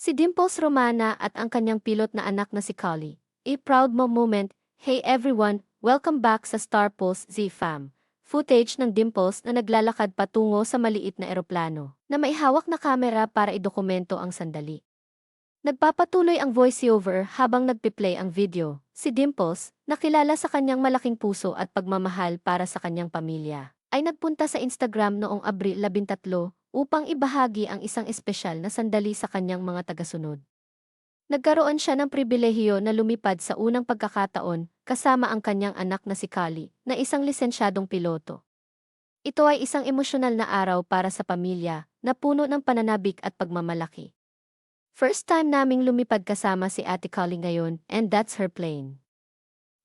Si Dimples Romana at ang kanyang pilot na anak na si Kali. A proud mo moment. Hey everyone, welcome back sa Star Pulse Z-Fam. Footage ng Dimples na naglalakad patungo sa maliit na eroplano na may hawak na kamera para idokumento ang sandali. Nagpapatuloy ang voiceover habang nagpiplay ang video. Si Dimples, nakilala sa kanyang malaking puso at pagmamahal para sa kanyang pamilya, ay nagpunta sa Instagram noong Abril 13 upang ibahagi ang isang espesyal na sandali sa kanyang mga tagasunod. Nagkaroon siya ng pribilehiyo na lumipad sa unang pagkakataon kasama ang kanyang anak na si Kali, na isang lisensyadong piloto. Ito ay isang emosyonal na araw para sa pamilya, na puno ng pananabik at pagmamalaki. First time naming lumipad kasama si Ate Kali ngayon, and that's her plane.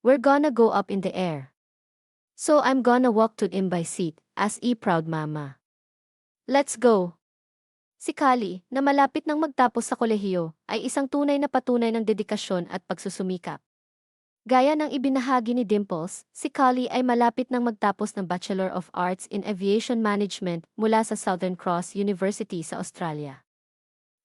We're gonna go up in the air. So I'm gonna walk to in by seat, as e proud mama. Let's go! Si Kali, na malapit nang magtapos sa kolehiyo, ay isang tunay na patunay ng dedikasyon at pagsusumikap. Gaya ng ibinahagi ni Dimples, si Kali ay malapit nang magtapos ng Bachelor of Arts in Aviation Management mula sa Southern Cross University sa Australia.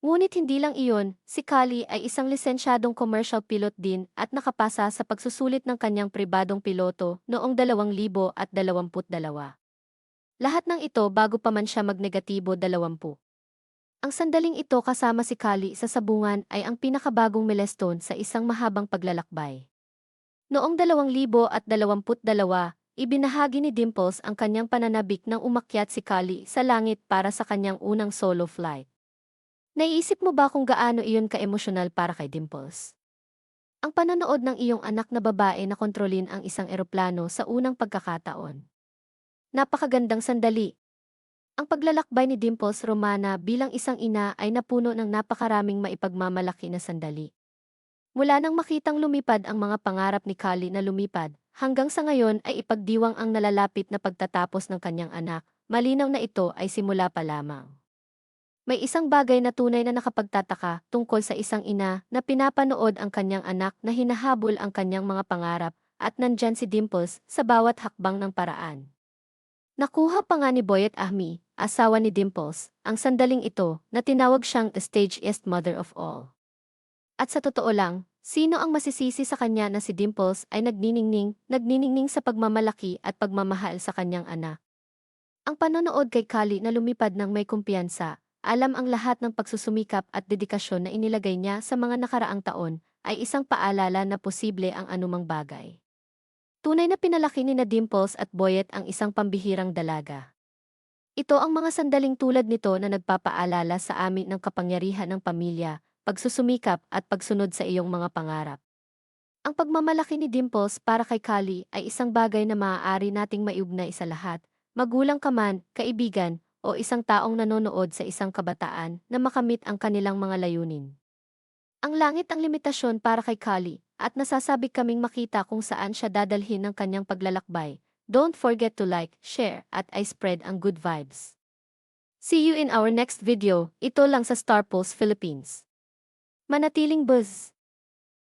Ngunit hindi lang iyon, si Kali ay isang lisensyadong commercial pilot din at nakapasa sa pagsusulit ng kanyang pribadong piloto noong 2022. Lahat ng ito bago pa man siya magnegatibo 20. Ang sandaling ito kasama si Kali sa sabungan ay ang pinakabagong milestone sa isang mahabang paglalakbay. Noong 2022, ibinahagi ni Dimples ang kanyang pananabik nang umakyat si Kali sa langit para sa kanyang unang solo flight. Naiisip mo ba kung gaano iyon ka-emosyonal para kay Dimples? Ang panonood ng iyong anak na babae na kontrolin ang isang eroplano sa unang pagkakataon. Napakagandang sandali, ang paglalakbay ni Dimples Romana bilang isang ina ay napuno ng napakaraming maipagmamalaki na sandali. Mula nang makitang lumipad ang mga pangarap ni Kali na lumipad, hanggang sa ngayon ay ipagdiwang ang nalalapit na pagtatapos ng kanyang anak, malinaw na ito ay simula pa lamang. May isang bagay na tunay na nakapagtataka tungkol sa isang ina na pinapanood ang kanyang anak na hinahabol ang kanyang mga pangarap at nandyan si Dimples sa bawat hakbang ng paraan. Nakuha pa nga ni Boyet Ahmi, asawa ni Dimples, ang sandaling ito na tinawag siyang the stageiest mother of all. At sa totoo lang, sino ang masisisi sa kanya na si Dimples ay nagniningning, nagniningning sa pagmamalaki at pagmamahal sa kanyang anak. Ang panonood kay Kali na lumipad ng may kumpiyansa, alam ang lahat ng pagsusumikap at dedikasyon na inilagay niya sa mga nakaraang taon, ay isang paalala na posible ang anumang bagay. Tunay na pinalaki ni na Dimples at Boyet ang isang pambihirang dalaga. Ito ang mga sandaling tulad nito na nagpapaalala sa amin ng kapangyarihan ng pamilya, pagsusumikap at pagsunod sa iyong mga pangarap. Ang pagmamalaki ni Dimples para kay Kali ay isang bagay na maaari nating maiugnay sa lahat, magulang ka man, kaibigan, o isang taong nanonood sa isang kabataan na makamit ang kanilang mga layunin. Ang langit ang limitasyon para kay Kali, at nasasabi kaming makita kung saan siya dadalhin ng kanyang paglalakbay, Don't forget to like, share, at I spread ang good vibes. See you in our next video, ito lang sa Star Pulse Philippines. Manatiling buzz!